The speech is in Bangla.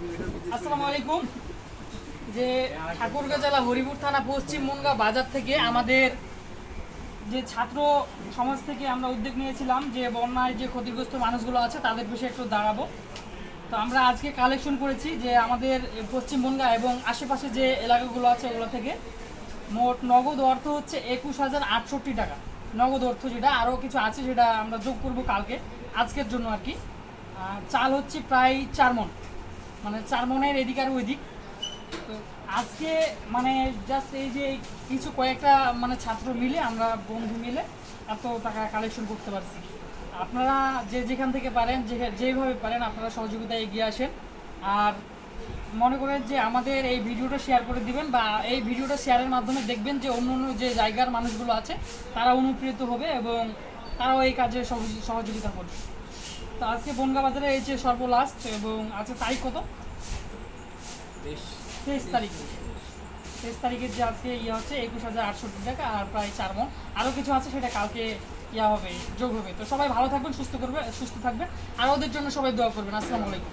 আসসালামু আলাইকুম। যে ঠাকুরগাঁ জেলা হরিপুর থানা পশ্চিম মুনগা বাজার থেকে আমাদের যে ছাত্র সমাজ থেকে আমরা উদ্যোগ নিয়েছিলাম যে বন্যায় যে ক্ষতিগ্রস্ত মানুষগুলো আছে, তাদের পাশে একটু দাঁড়াবো। তো আমরা আজকে কালেকশন করেছি যে আমাদের পশ্চিম বনগা এবং আশেপাশে যে এলাকাগুলো আছে ওগুলো থেকে মোট নগদ অর্থ হচ্ছে একুশ হাজার আটষট্টি টাকা। নগদ অর্থ যেটা, আরও কিছু আছে সেটা আমরা যোগ করব কালকে, আজকের জন্য আর কি। চাল হচ্ছে প্রায় চার মন মানে চার মনের এদিক আর ওইদিক। তো আজকে মানে জাস্ট এই যে কিছু কয়েকটা মানে ছাত্র মিলে, আমরা বন্ধু মিলে এত টাকা কালেকশন করতে পারছি। আপনারা যে যেখান থেকে পারেন, যে যেভাবে পারেন, আপনারা সহযোগিতায় এগিয়ে আসেন। আর মনে করেন যে আমাদের এই ভিডিওটা শেয়ার করে দিবেন বা এই ভিডিওটা শেয়ারের মাধ্যমে দেখবেন যে অন্য অন্য যে জায়গার মানুষগুলো আছে, তারা অনুপ্রেরিত হবে এবং তারাও এই কাজে সহযোগি- সহযোগিতা করবে। তো আজকে বনগা বাজারে এই যে সর্বলাস্ট এবং আজকে তারিখ কত? তেইশ। তারিখ। তেইশ তারিখের যে আজকে ইয়ে হচ্ছে একুশ হাজার আটষট্টি টাকা আর প্রায় চার মন আরও কিছু আছে সেটা কালকে ইয়া হবে যোগ হবে। তো সবাই ভালো থাকবেন সুস্থ করবে সুস্থ থাকবেন। আর ওদের জন্য সবাই দোয়া করবেন। আসসালামু আলাইকুম।